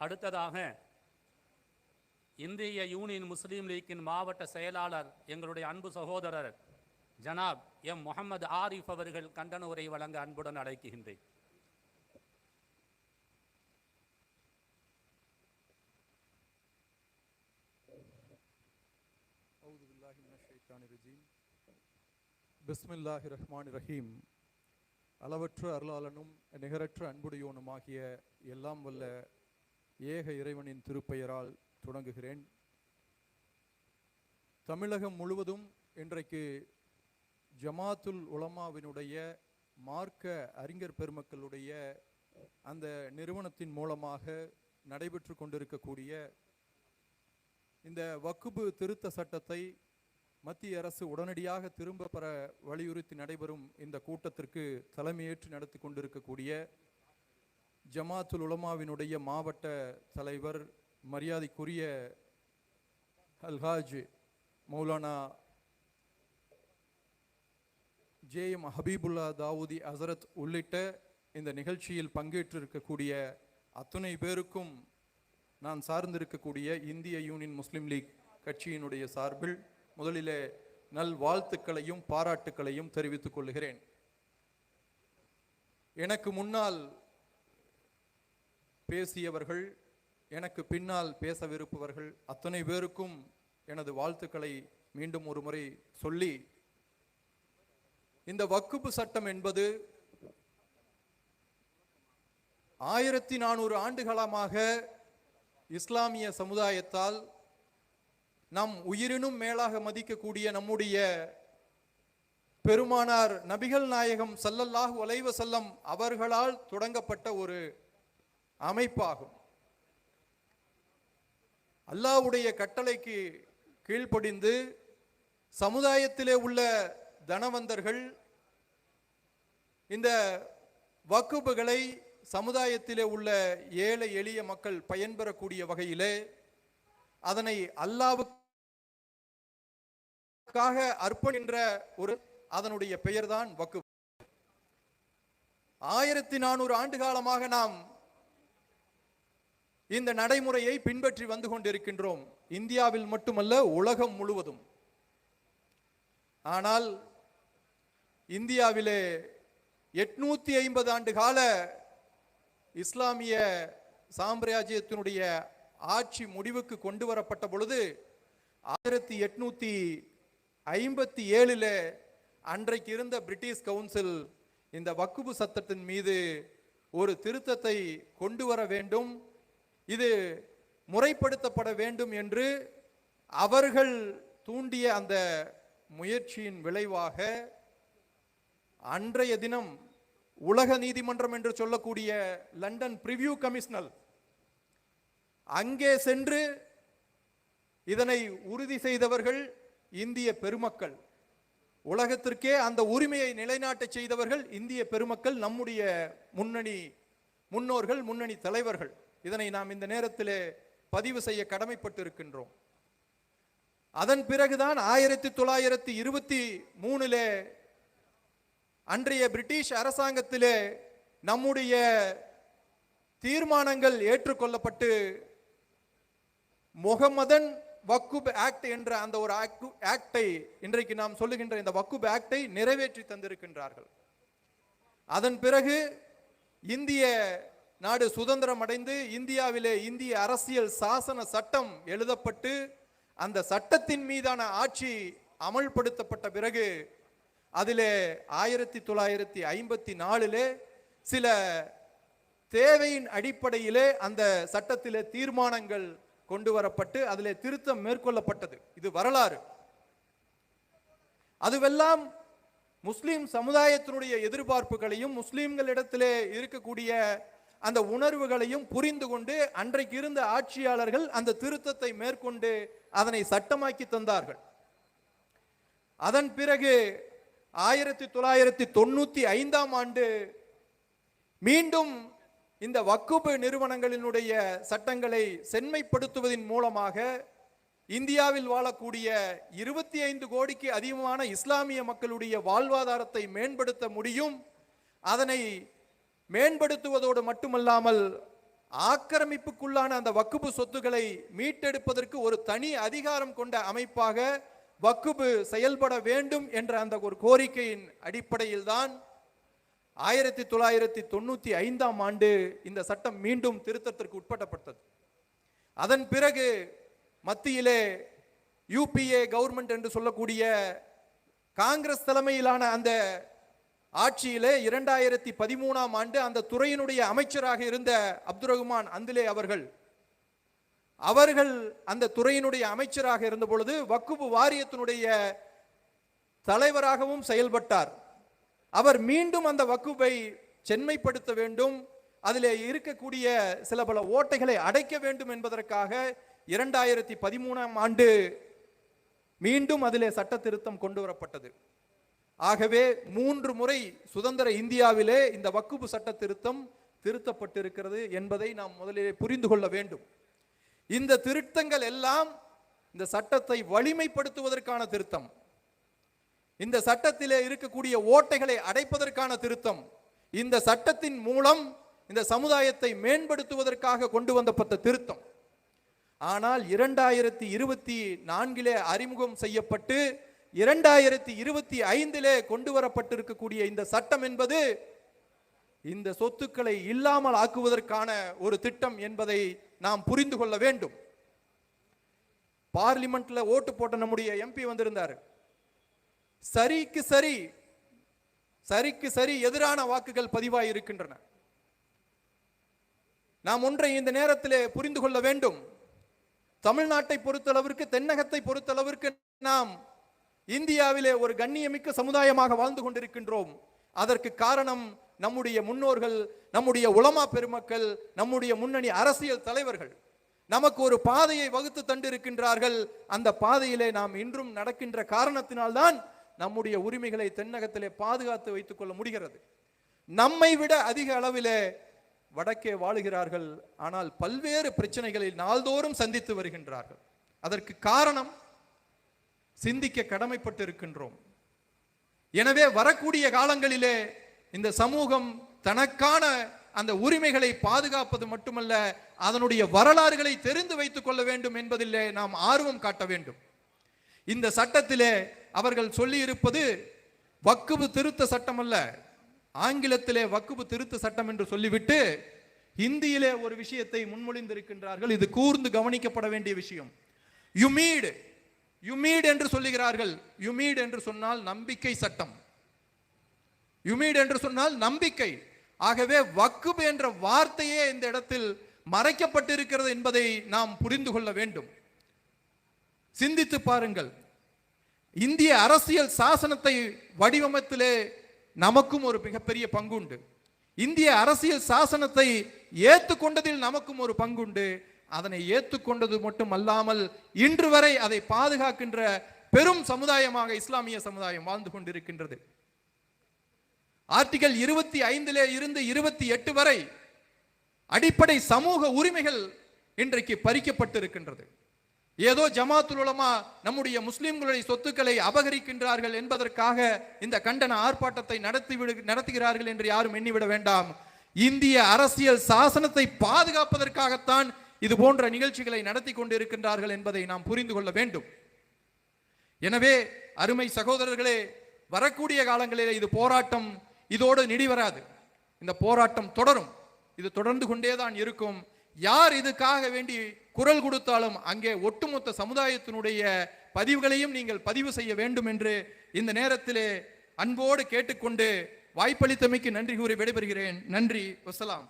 அடுத்ததாக இந்திய யூனியன் முஸ்லீம் லீக்கின் மாவட்ட செயலாளர் எங்களுடைய அன்பு சகோதரர் ஜனாப் எம். முகமது ஆரிஃப் அவர்கள் கண்டன உரை வழங்க அன்புடன் அழைக்குகின்றேன் பிஸ்மில்லாஹி ரஹ்மான் ரஹீம் அளவற்று அருளாளனும் நிகரற்ற அன்புடையோனுமாகிய எல்லாம் வல்ல ஏக இறைவனின் திருப்பெயரால் தொடங்குகிறேன். தமிழகம் முழுவதும் இன்றைக்கு ஜமாத்துல் உலமாவினுடைய மார்க்க அறிஞர் பெருமக்களுடைய அந்த நிறுவனத்தின் மூலமாக நடைபெற்று கொண்டிருக்கக்கூடிய இந்த வக்குபு திருத்த சட்டத்தை மத்திய அரசு உடனடியாக திரும்ப பெற வலியுறுத்தி நடைபெறும் இந்த கூட்டத்திற்கு தலைமையேற்று நடத்தி கொண்டிருக்கக்கூடிய ஜமாத்துல் உலமாவினுடைய மாவட்ட தலைவர் மரியாதைக்குரிய அல்ஹாஜ் மௌலானா ஜே எம் ஹபீபுல்லா தாவூதி அசரத் உள்ளிட்ட இந்த நிகழ்ச்சியில் பங்கேற்றிருக்கக்கூடிய அத்துணை பேருக்கும் நான் சார்ந்திருக்கக்கூடிய இந்திய யூனியன் முஸ்லீம் லீக் கட்சியினுடைய சார்பில் முதலிலே நல் வாழ்த்துக்களையும் பாராட்டுக்களையும் தெரிவித்துக் கொள்கிறேன். எனக்கு முன்னால் பேசியவர்கள் எனக்கு பின்னால் பேசவிருப்பவர்கள் அத்தனை பேருக்கும் எனது வாழ்த்துக்களை மீண்டும் ஒரு முறை சொல்லி இந்த வக்குப்பு சட்டம் என்பது ஆயிரத்தி நானூறு ஆண்டுகாலமாக இஸ்லாமிய சமுதாயத்தால் நம் உயிரினும் மேலாக மதிக்கக்கூடிய நம்முடைய பெருமானார் நபிகள் நாயகம் சல்லல்லாஹு அலைஹி செல்லம் அவர்களால் தொடங்கப்பட்ட ஒரு அமைப்பாகும். அல்லாஹ்வுடைய கட்டளைக்கு கீழ்ப்படிந்து சமுதாயத்திலே உள்ள தனவந்தர்கள் இந்த வக்குப்புகளை சமுதாயத்திலே உள்ள ஏழை எளிய மக்கள் பயன்பெறக்கூடிய வகையிலே அதனை அல்லாவுக்காக அர்ப்பணின்ற ஒரு அதனுடைய பெயர்தான் வக்கு ஆயிரத்தி நானூறு ஆண்டு காலமாக நாம் இந்த நடைமுறையை பின்பற்றி வந்து கொண்டிருக்கின்றோம். இந்தியாவில் மட்டுமல்ல உலகம் முழுவதும். ஆனால் இந்தியாவிலே எட்நூத்தி ஐம்பது ஆண்டு கால இஸ்லாமிய சாம்ராஜ்யத்தினுடைய ஆட்சி முடிவுக்கு கொண்டு வரப்பட்ட பொழுது ஆயிரத்தி எட்நூத்தி ஐம்பத்தி ஏழுல அன்றைக்கு இருந்த பிரிட்டிஷ் கவுன்சில் இந்த வக்குபு சட்டத்தின் மீது ஒரு திருத்தத்தை கொண்டு வர வேண்டும். இது முறைப்படுத்தப்பட வேண்டும் என்று அவர்கள் தூண்டிய அந்த முயற்சியின் விளைவாக அன்றைய தினம் உலக நீதிமன்றம் என்று சொல்லக்கூடிய லண்டன் பிரிவியூ கமிஷனர் அங்கே சென்று இதனை உறுதி செய்தவர்கள் இந்திய பெருமக்கள். உலகத்திற்கே அந்த உரிமையை நிலைநாட்ட செய்தவர்கள் இந்திய பெருமக்கள் நம்முடைய முன்னணி முன்னோர்கள் முன்னணி தலைவர்கள். இதனை நாம் இந்த நேரத்திலே பதிவு செய்ய கடமைப்பட்டு இருக்கின்றோம் அதன் பிறகுதான் ஆயிரத்தி தொள்ளாயிரத்தி இருபத்தி மூணுலே அன்றைய பிரிட்டிஷ் அரசாங்கத்திலே நம்முடைய தீர்மானங்கள் ஏற்றுக்கொள்ளப்பட்டு முகமதன் வக்குப் ஆக்ட் என்ற அந்த ஒரு ஆக்டை இன்றைக்கு நாம் சொல்லுகின்ற இந்த வக்குப் ஆக்டை நிறைவேற்றி தந்திருக்கின்றார்கள். அதன் பிறகு இந்திய நாடு சுதந்திரம் அடைந்து இந்தியாவிலே இந்திய அரசியல் சாசன சட்டம் எழுதப்பட்டு அந்த சட்டத்தின் மீதான ஆட்சி அமல்படுத்தப்பட்ட பிறகு அதிலே ஆயிரத்தி தொள்ளாயிரத்தி ஐம்பத்தி நாலிலே சில தேவையின் அடிப்படையிலே அந்த சட்டத்திலே தீர்மானங்கள் கொண்டு வரப்பட்டு அதிலே திருத்தம் மேற்கொள்ளப்பட்டது. இது வரலாறு. அதுவெல்லாம் முஸ்லீம் சமுதாயத்தினுடைய எதிர்பார்ப்புகளையும் முஸ்லீம்களிடத்திலே இருக்கக்கூடிய அந்த உணர்வுகளையும் புரிந்து கொண்டு அன்றைக்கு இருந்த ஆட்சியாளர்கள் அந்த திருத்தத்தை மேற்கொண்டு அதனை சட்டமாக்கி தந்தார்கள். அதன் பிறகு ஆயிரத்தி தொள்ளாயிரத்தி தொண்ணூத்தி ஐந்தாம் ஆண்டு மீண்டும் இந்த வக்குப்பு நிறுவனங்களினுடைய சட்டங்களை செம்மைப்படுத்துவதன் மூலமாக இந்தியாவில் வாழக்கூடிய இருபத்தி ஐந்து கோடிக்கு அதிகமான இஸ்லாமிய மக்களுடைய வாழ்வாதாரத்தை மேம்படுத்த முடியும். அதனை மேம்படுத்துவதோடு மட்டுமல்லாமல் ஆக்கிரமிப்புக்குள்ளான அந்த வக்குபு சொத்துக்களை மீட்டெடுப்பதற்கு ஒரு தனி அதிகாரம் கொண்ட அமைப்பாக வக்குபு செயல்பட வேண்டும் என்ற அந்த ஒரு கோரிக்கையின் அடிப்படையில்தான் ஆயிரத்தி தொள்ளாயிரத்தி தொண்ணூற்றி ஐந்தாம் ஆண்டு இந்த சட்டம் மீண்டும் திருத்தத்திற்கு உட்பட்டப்பட்டது. அதன் பிறகு மத்தியிலே யூபிஏ கவர்மெண்ட் என்று சொல்லக்கூடிய காங்கிரஸ் தலைமையிலான அந்த ஆட்சியிலே இரண்டாயிரத்தி பதிமூணாம் ஆண்டு அந்த துறையினுடைய அமைச்சராக இருந்த அப்துல் ரஹ்மான் அந்திலே அவர்கள். அவர்கள் அந்த துறையினுடைய அமைச்சராக இருந்த பொழுது வக்குபு வாரியத்தினுடைய தலைவராகவும் செயல்பட்டார். அவர் மீண்டும் அந்த வக்குபை சென்மைப்படுத்த வேண்டும். அதிலே இருக்கக்கூடிய சில பல ஓட்டைகளை அடைக்க வேண்டும் என்பதற்காக இரண்டாயிரத்தி பதிமூணாம் ஆண்டு மீண்டும் அதிலே சட்ட திருத்தம் கொண்டு வரப்பட்டது. ஆகவே மூன்று முறை சுதந்திர இந்தியாவிலே இந்த வக்குப்பு சட்ட திருத்தம் திருத்தப்பட்டிருக்கிறது என்பதை நாம் முதலிலே புரிந்து கொள்ள வேண்டும். இந்த திருத்தங்கள் எல்லாம் இந்த சட்டத்தை வலிமைப்படுத்துவதற்கான திருத்தம். இந்த சட்டத்திலே இருக்கக்கூடிய ஓட்டைகளை அடைப்பதற்கான திருத்தம். இந்த சட்டத்தின் மூலம் இந்த சமுதாயத்தை மேம்படுத்துவதற்காக கொண்டு வந்தப்பட்ட திருத்தம். ஆனால் இரண்டாயிரத்தி இருபத்தி நான்கிலே அறிமுகம் செய்யப்பட்டு இரண்டாயிரத்தி இருபத்தி ஐந்திலே கொண்டு வரப்பட்டிருக்கக்கூடிய இந்த சட்டம் என்பது இந்த சொத்துக்களை இல்லாமல் ஆக்குவதற்கான ஒரு திட்டம் என்பதை நாம் புரிந்து கொள்ள வேண்டும். பார்லிமெண்ட்ல ஓட்டு போட்ட நம்முடைய எம்பி வந்திருந்தார். சரிக்கு சரி சரிக்கு சரி எதிரான வாக்குகள் பதிவாய் இருக்கின்றன. நாம் ஒன்றை இந்த நேரத்திலே புரிந்து கொள்ள வேண்டும். தமிழ்நாட்டை பொறுத்தளவிற்கு தென்னகத்தை பொறுத்தளவிற்கு நாம் இந்தியாவிலே ஒரு கண்ணியமிக்க சமுதாயமாக வாழ்ந்து கொண்டிருக்கின்றோம். அதற்கு காரணம் நம்முடைய முன்னோர்கள் நம்முடைய உலமா பெருமக்கள் நம்முடைய முன்னணி அரசியல் தலைவர்கள். நமக்கு ஒரு பாதையை வகுத்து தண்டிருக்கின்றார்கள் அந்த பாதையிலே நாம் இன்றும் நடக்கின்ற காரணத்தினால்தான் நம்முடைய உரிமைகளை தென்னகத்திலே பாதுகாத்து வைத்துக் கொள்ள முடிகிறது. நம்மை விட அதிக அளவிலே வடக்கே வாழுகிறார்கள். ஆனால் பல்வேறு பிரச்சனைகளை நாள்தோறும் சந்தித்து வருகின்றார்கள். அதற்கு காரணம் சிந்திக்க கடமைப்பட்டு இருக்கின்றோம் எனவே வரக்கூடிய காலங்களிலே இந்த சமூகம் தனக்கான அந்த உரிமைகளை பாதுகாப்பது மட்டுமல்ல அதனுடைய வரலாறுகளை தெரிந்து வைத்துக் கொள்ள வேண்டும் என்பதிலே நாம் ஆர்வம் காட்ட வேண்டும். இந்த சட்டத்திலே அவர்கள் சொல்லி இருப்பது வக்குபு திருத்த சட்டம் அல்ல ஆங்கிலத்திலே வக்குபு திருத்த சட்டம் என்று சொல்லிவிட்டு ஹிந்தியிலே ஒரு விஷயத்தை முன்மொழிந்திருக்கின்றார்கள். இது கூர்ந்து கவனிக்கப்பட வேண்டிய விஷயம். யுமீடு யுமீட் என்று சொல்லுகிறார்கள். யுமீட் என்று சொன்னால் நம்பிக்கை சட்டம். யுமீட் என்று சொன்னால் நம்பிக்கை. ஆகவே வக்குப் என்ற வார்த்தையே இந்த இடத்தில் மறைக்கப்பட்டிருக்கிறது என்பதை நாம் புரிந்து கொள்ள வேண்டும். சிந்தித்து பாருங்கள். இந்திய அரசியல் சாசனத்தை வடிவமைத்திலே நமக்கும் ஒரு மிகப்பெரிய பங்குண்டு. இந்திய அரசியல் சாசனத்தை ஏற்றுக்கொண்டதில் நமக்கும் ஒரு பங்குண்டு. அதனை ஏற்றுக்கொண்டது மட்டும் அல்லாமல் இன்று வரை அதை பாதுகாக்கின்ற பெரும் சமுதாயமாக இஸ்லாமிய சமுதாயம் வாழ்ந்து கொண்டிருக்கின்றது. ஆர்டிகல் இருபத்தி ஐந்திலே இருந்து இருபத்தி எட்டு வரை அடிப்படை சமூக உரிமைகள் இன்றைக்கு பறிக்கப்பட்டிருக்கின்றது. ஏதோ ஜமாத்துல் உலமா நம்முடைய முஸ்லிம்களுடைய சொத்துக்களை அபகரிக்கின்றார்கள் என்பதற்காக இந்த கண்டன ஆர்ப்பாட்டத்தை நடத்தி விடு நடத்துகிறார்கள் என்று யாரும் எண்ணிவிட வேண்டாம். இந்திய அரசியல் சாசனத்தை பாதுகாப்பதற்காகத்தான் இது போன்ற நிகழ்ச்சிகளை நடத்தி கொண்டிருக்கின்றார்கள் என்பதை நாம் புரிந்து கொள்ள வேண்டும். எனவே அருமை சகோதரர்களே வரக்கூடிய காலங்களிலே இது போராட்டம் இதோடு நிடி வராது. இந்த போராட்டம் தொடரும். இது தொடர்ந்து கொண்டேதான் இருக்கும். யார் இதுக்காக வேண்டி குரல் கொடுத்தாலும் அங்கே ஒட்டுமொத்த சமுதாயத்தினுடைய பதிவுகளையும் நீங்கள் பதிவு செய்ய வேண்டும் என்று இந்த நேரத்திலே அன்போடு கேட்டுக்கொண்டு வாய்ப்பளித்தமைக்கு நன்றி கூறி விடைபெறுகிறேன். நன்றி. வசலாம்.